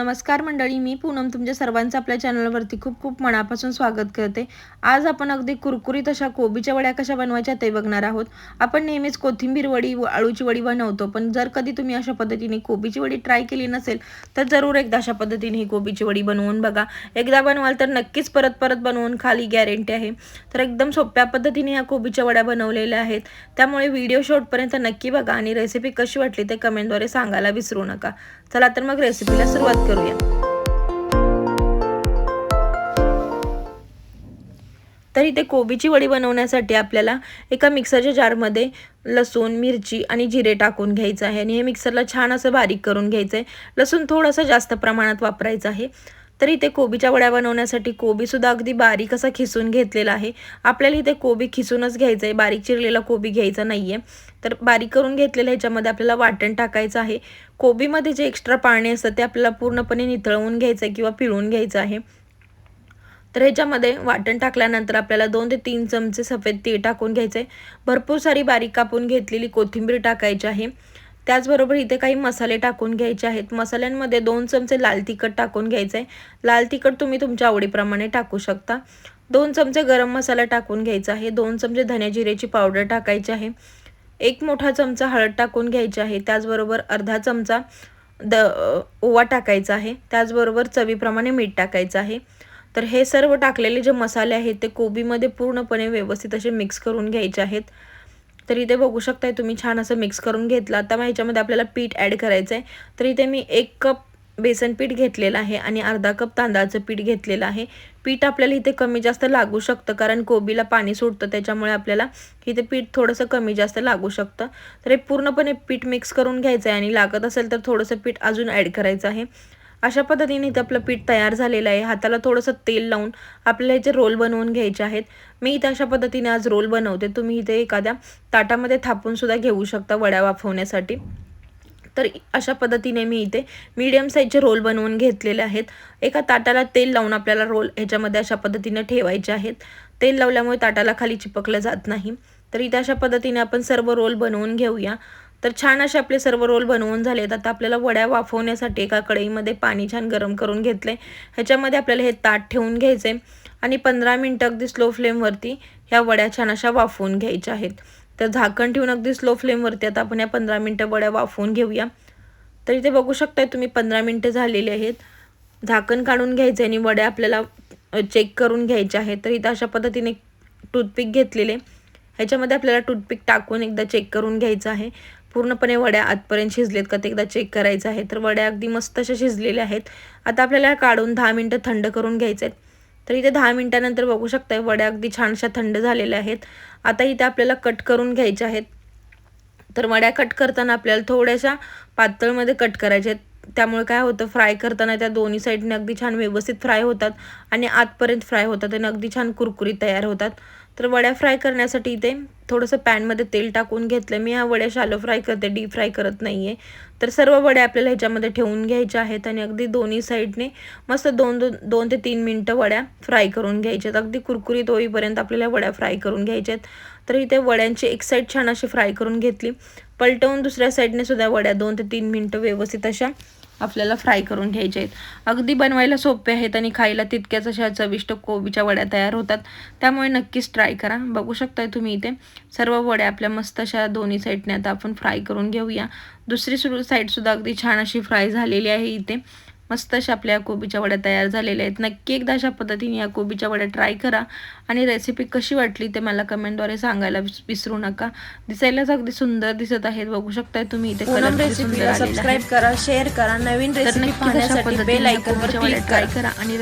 नमस्कार मंडळी मी पूनम तुमच्या सर्वांचं आपल्या चॅनलवरती खूप खूप मनापासून स्वागत करते. आज आपण अगदी कुरकुरीत अशा कोबीच्या वड्या कशा बनवायच्या ते बघणार आहोत. आपण नेहमीच कोथिंबीर वडी व आळूची वडी बनवतो पण जर कधी तुम्ही अशा पद्धतीने कोबीची वडी ट्राय केली नसेल तर जरूर एकदा अशा पद्धतीने ही कोबीची वडी बनवून बघा. एकदा बनवाल तर नक्कीच परत परत बनवून खाली गॅरंटी आहे. तर एकदम सोप्या पद्धतीने ह्या कोबीच्या वड्या बनवलेल्या आहेत. त्यामुळे व्हिडिओ शेवटपर्यंत नक्की बघा आणि रेसिपी कशी वाटली ते कमेंटद्वारे सांगायला विसरू नका. चला तर मग रेसिपीला सुरुवात करूया. तर इथे कोबीची वडी बनवण्यासाठी आपल्याला एका मिक्सरच्या जारमध्ये लसूण मिरची आणि जिरे टाकून घ्यायचं आहे. आणि हे मिक्सरला छान असं बारीक करून घ्यायचं आहे लसूण थोडंसं जास्त प्रमाणात वापरायचं आहे. तर इथे कोबीच्या वड्या बनवण्यासाठी कोबीसुद्धा अगदी बारीक असा खिसून घेतलेला आहे. आपल्याला इथे कोबी खिसूनच घ्यायचं आहे. बारीक चिरलेला कोबी घ्यायचा नाही आहे तर बारीक करून घेतलेलं ह्याच्यामध्ये आपल्याला वाटण टाकायचं आहे. कोबीमध्ये जे एक्स्ट्रा पाणी असतं ते आपल्याला पूर्णपणे निथळवून घ्यायचं आहे किंवा पिळून घ्यायचं आहे. तर ह्याच्यामध्ये वाटण टाकल्यानंतर आपल्याला दोन ते तीन चमचे सफेद तीळ टाकून घ्यायचं आहे भरपूर सारी बारीक कापून घेतलेली कोथिंबीर टाकायची आहे. त्याचबरोबर इथे काही मसाले टाकून घ्यायचे आहेत. मसाल्यांमध्ये दोन चमचे लाल तिखट टाकून घ्यायचं आहे लाल तिखट तुम्ही तुमच्या आवडीप्रमाणे टाकू शकता. दोन चमचे गरम मसाला टाकून घ्यायचा आहे. दोन चमचे धन्या जिरेची पावडर टाकायची आहे. एक मोठा चमचा हळद टाकून घ्यायची आहे. त्याचबरोबर अर्धा चमचा द ओवा टाकायचा आहे. त्याचबरोबर चवीप्रमाणे मीठ टाकायचं आहे. तर हे सर्व टाकलेले जे मसाले आहेत ते कोबीमध्ये पूर्णपणे व्यवस्थित असे मिक्स करून घ्यायचे आहेत. तर इथे बघू शकताय तुम्ही छान असं मिक्स करून घेतलं. आता मग ह्याच्यामध्ये आपल्याला पीठ ॲड करायचं आहे तर इथे मी एक कप बेसन पीठ घेतलेलं आहे आणि अर्धा कप तांदळाचं पीठ घेतलेलं आहे. पीठ आपल्याला इथे कमी जास्त लागू शकतं कारण कोबीला पाणी सुटतं त्याच्यामुळे आपल्याला इथे पीठ थोडंसं कमी जास्त लागू शकतं. तर हे पूर्णपणे पीठ मिक्स करून घ्यायचं आहे आणि लागत असेल तर थोडंसं पीठ अजून ॲड करायचं आहे. अशा पद्धतीने इथं आपलं पीठ तयार झालेलं आहे. हाताला थोडंसं तेल लावून आपल्याला याचे रोल बनवून घ्यायचे आहेत. मी इथं अशा पद्धतीने आज रोल बनवते. तुम्ही इथे एखाद्या ताटामध्ये थापूनसुद्धा घेऊ शकता वड्या वाफवण्यासाठी. तर अशा पद्धतीने मी इथे मीडियम साईजचे रोल बनवून घेतलेले आहेत. एका ताटाला तेल लावून आपल्याला रोल ह्याच्यामध्ये अशा पद्धतीने ठेवायचे आहेत. तेल लावल्यामुळे ताटाला खाली चिपकलं जात नाही. तर इथे अशा पद्धतीने आपण सर्व रोल बनवून घेऊया. तर छान असे आपले सर्व रोल बनवून झालेत आता आपल्याला वड्या वाफवण्यासाठी एका कढईमध्ये पाणी छान गरम करून घेतलं. आहे ह्याच्यामध्ये आपल्याला हे ताट ठेवून घ्यायचे आणि पंधरा मिनटं अगदी स्लो फ्लेमवरती ह्या वड्या छान अशा वाफवून घ्यायच्या आहेत. तर झाकण ठेवून अगदी स्लो फ्लेमवरती आता आपण या पंधरा मिनटं वड्या वाफवून घेऊया. तर इथे बघू शकताय तुम्ही पंधरा मिनटं झालेली आहेत. झाकण काढून घ्यायचे आणि वड्या आपल्याला चेक करून घ्यायच्या आहेत. तर इथं अशा पद्धतीने टूथपिक घेतलेले. ह्याच्यामध्ये आपल्याला टूथपिक टाकून एकदा चेक करून घ्यायचं आहे. पूर्णपणे वड्या आतपर्यंत शिजलेत का ते एकदा चेक करायचं आहे. तर वड्या अगदी मस्त अशा शिजलेल्या आहेत. आता आपल्याला काढून दहा मिनटं थंड करून घ्यायचे आहेत. तर इथे दहा मिनटानंतर बघू शकताय वड्या अगदी छानशा थंड झालेल्या आहेत. आता इथे आपल्याला कट करून घ्यायच्या आहेत. तर वड्या कट करताना आपल्याला थोड्याशा पातळमध्ये कट करायच्या आहेत. त्यामुळे काय होतं फ्राय करताना त्या दोन्ही साईडने अगदी छान व्यवस्थित फ्राय होतात आणि आतपर्यंत फ्राय होतात आणि अगदी छान कुरकुरीत तयार होतात. तर वड्या फ्राय करण्यासाठी इथे थोडंसं पॅनमध्ये तेल टाकून घेतलं मी ह्या वड्या शालो फ्राय करते डीप फ्राय करत नाही आहे तर सर्व वड्या आपल्याला ह्याच्यामध्ये ठेवून घ्यायच्या आहेत आणि अगदी दोन्ही साईडने मस्त दोन दोन दोन ते तीन मिनटं वड्या फ्राय करून घ्यायच्यात. अगदी कुरकुरीत होईपर्यंत आपल्याला वड्या फ्राय करून घ्यायच्या आहेत तर इथे वड्यांची एक साईड छान अशी फ्राय करून घेतली. पलटवून दुसऱ्या साईडने सुद्धा वड्या दोन ते तीन मिनटं व्यवस्थित अशा आपल्याला फ्राय करून घ्यायचे आहेत. अगदी बनवायला सोपे आहेत आणि खायला तितक्याच अशा चविष्ट कोबीच्या वड्या तयार होतात. त्यामुळे नक्कीच ट्राय करा. बघू शकताय तुम्ही इथे. सर्व वड्या आपल्या मस्त अशा दोन्ही साईडने आता आपण फ्राय करून घेऊया. दुसरी सुरू साईडसुद्धा अगदी छान अशी फ्राय झालेली आहे इथे. मस्त अशा आपल्या कोबीच्या वड्या तयार झालेल्या आहेत. नक्की एकदा अशा पद्धतीने या कोबीच्या वड्या ट्राय करा. आणि रेसिपी कशी वाटली ते मला कमेंटद्वारे सांगायला विसरू नका. दिसायलाच अगदी सुंदर दिसत आहेत. बघू शकताय तुम्ही इथे सबस्क्राईब करा शेअर करा नवीन रेसिपी पाहण्यासाठी बेल आयकॉनवर क्लिक ट्राय करा. आणि